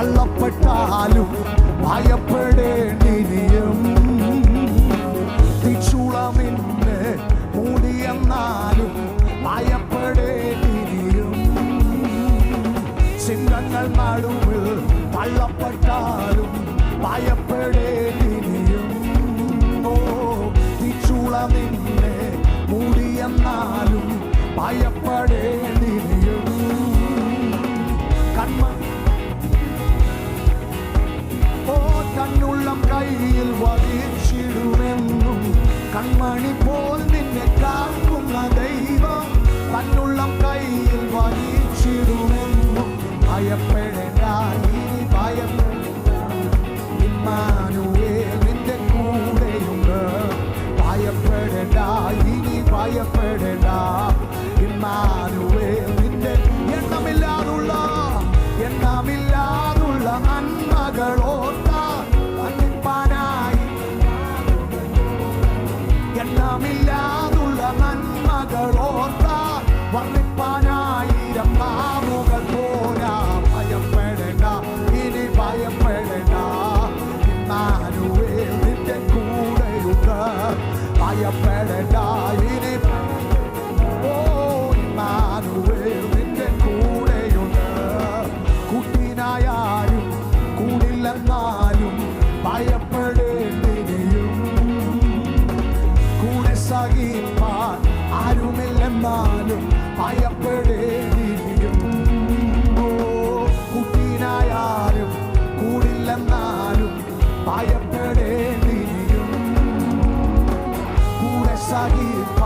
തള്ളപ്പെട്ടാലും ഭയപ്പെടേണ്ടിയും തിച്ചുളമിന്നെ മൂടിയെന്നാലും ഭയപ്പെടേണ്ടിയും സിംഹങ്ങൾ നടുവിൽ തള്ളപ്പെട്ടാലും ഭയപ്പെടേണ്ടിയും ഓ തിച്ചുളമിന്നെ മൂടിയെന്നാലും ഭയപ്പെടേണ്ടി ജീവിതം കയ്യിൽ വലിച്ചിടുമെന്നും കൺമണി പോൽ നിന്നെ കാക്കുന്ന ദൈവം your paradise. consegue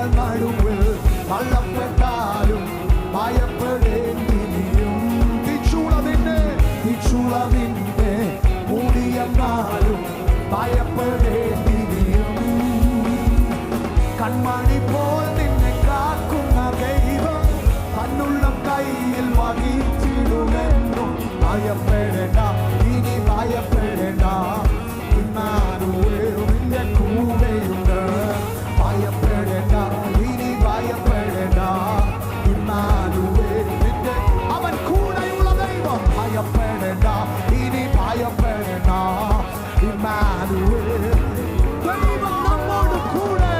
മലകൾ നടുവിൽ വള്ളപ്പെട്ടാലും കൺമണി പോൽ നിന്നെ കാക്കുന്ന ദൈവം കയ്യിൽ ഭയപ്പെടേണ്ട ഇനി ഭയപ്പെടേണ്ട. Manuel. Baby, no more the coolest.